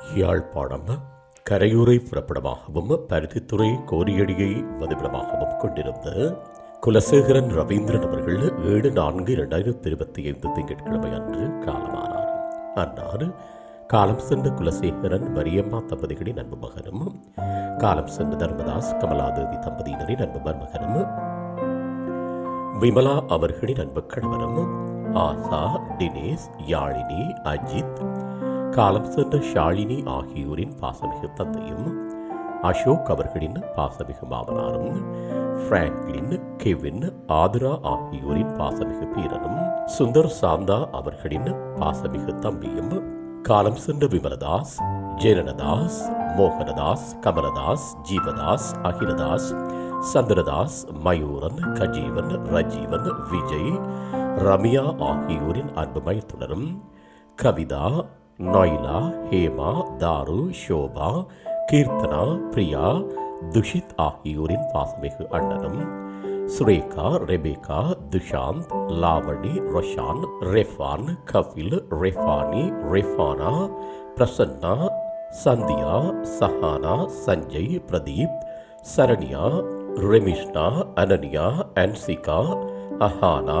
யாழ்ப்பாணம் கரையூரை புறப்படமாகவும் பருத்தித்துறை கோரியடியை வதிவிடமாகவும் கொண்டிருந்த குலசேகரன் ரவீந்திரன் அவர்கள் ஏழு நான்கு இரண்டாயிரத்தி இருபத்தி ஐந்து திங்கட்கிழமை அன்று காலமானார். அன்னார் காலம் சென்ற குலசேகரன் மரியம்மா தம்பதிகளின் அன்பு மகனும் காலம் சென்ற தர்மதாஸ் கமலாதேவி தம்பதியினரின் அன்பு மருமகனும் விமலா அவர்களின் அன்பு கணவரும் ஆசா தினேஷ் யாழினி அஜித் காலம் சென்ற ஷாலினி ஆகியோரின் பாசமிகு தந்தையும் அசோக் அவர்களின் பாசமிகு மாமனாரும் பிராங்க்லின் கெவின் ஆதிரா ஆகியோரின் பாசமிகு பேரனும் சுந்தர் சாந்தா அவர்களின் பாசமிகு தம்பியும் காலம் சென்ற விமலதாஸ் ஜெயனதாஸ் மோகனதாஸ் கமலதாஸ் ஜீவதாஸ் அகிலதாஸ் சந்திரதாஸ் மயூரன் கஜீவன் ரஜீவன் விஜய் ரம்யா ஆகியோரின் அன்புமயத்துடனும் கவிதா நொய்லா ஹேமா தாரு ஷோபா கீர்த்தனா பிரியா துஷித் ஆகியோரின் பாசமிகு அண்ணனும் சுரேகா ரெபேகா துஷாந்த் லாவணி ரொஷான் ரெஃபான் கஃபில் ரெஃபானி ரெஃபானா பிரசன்னா சந்தியா சஹானா சஞ்சய் பிரதீப் சரண்யா ரெமிஷ்னா அனன்யா அன்சிகா அஹானா